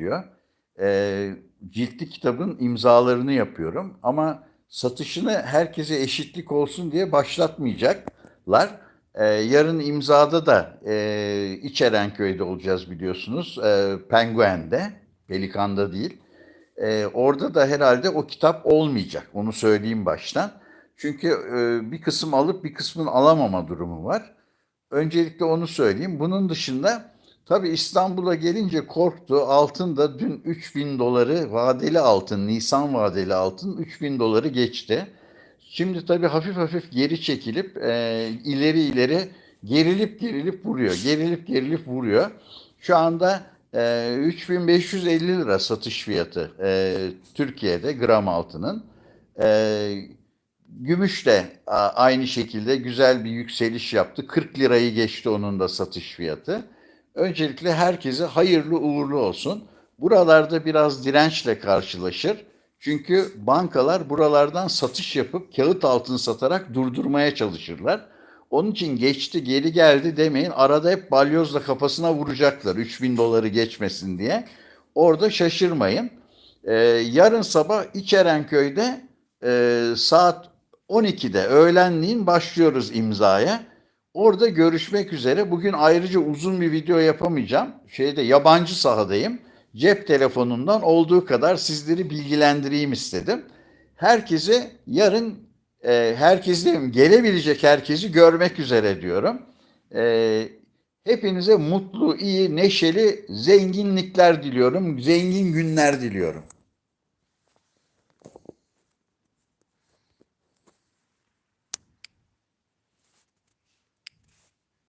ediyor. Ee, ciltli kitabın imzalarını yapıyorum ama satışını herkese eşitlik olsun diye başlatmayacaklar. Ee, yarın imzada da e, İçerenköy'de olacağız biliyorsunuz. E, Penguen'de, Pelikan'da değil. Ee, orada da herhalde o kitap olmayacak. Onu söyleyeyim baştan. Çünkü e, bir kısım alıp bir kısmını alamama durumu var. Öncelikle onu söyleyeyim. Bunun dışında tabii İstanbul'a gelince korktu. Altın da dün 3000 doları vadeli altın, Nisan vadeli altın 3000 doları geçti. Şimdi tabii hafif hafif geri çekilip e, ileri ileri gerilip gerilip vuruyor. Gerilip gerilip vuruyor. Şu anda e, 3550 lira satış fiyatı e, Türkiye'de gram altının. E, Gümüş de aynı şekilde güzel bir yükseliş yaptı. 40 lirayı geçti onun da satış fiyatı. Öncelikle herkese hayırlı uğurlu olsun. Buralarda biraz dirençle karşılaşır. Çünkü bankalar buralardan satış yapıp kağıt altın satarak durdurmaya çalışırlar. Onun için geçti geri geldi demeyin. Arada hep balyozla kafasına vuracaklar 3000 doları geçmesin diye. Orada şaşırmayın. Ee, yarın sabah İçerenköy'de e, saat 12'de öğlenliğin başlıyoruz imzaya. Orada görüşmek üzere. Bugün ayrıca uzun bir video yapamayacağım. Şeyde yabancı sahadayım. Cep telefonundan olduğu kadar sizleri bilgilendireyim istedim. Herkese yarın e, herkes diyeyim, gelebilecek herkesi görmek üzere diyorum. E, hepinize mutlu, iyi, neşeli zenginlikler diliyorum. Zengin günler diliyorum.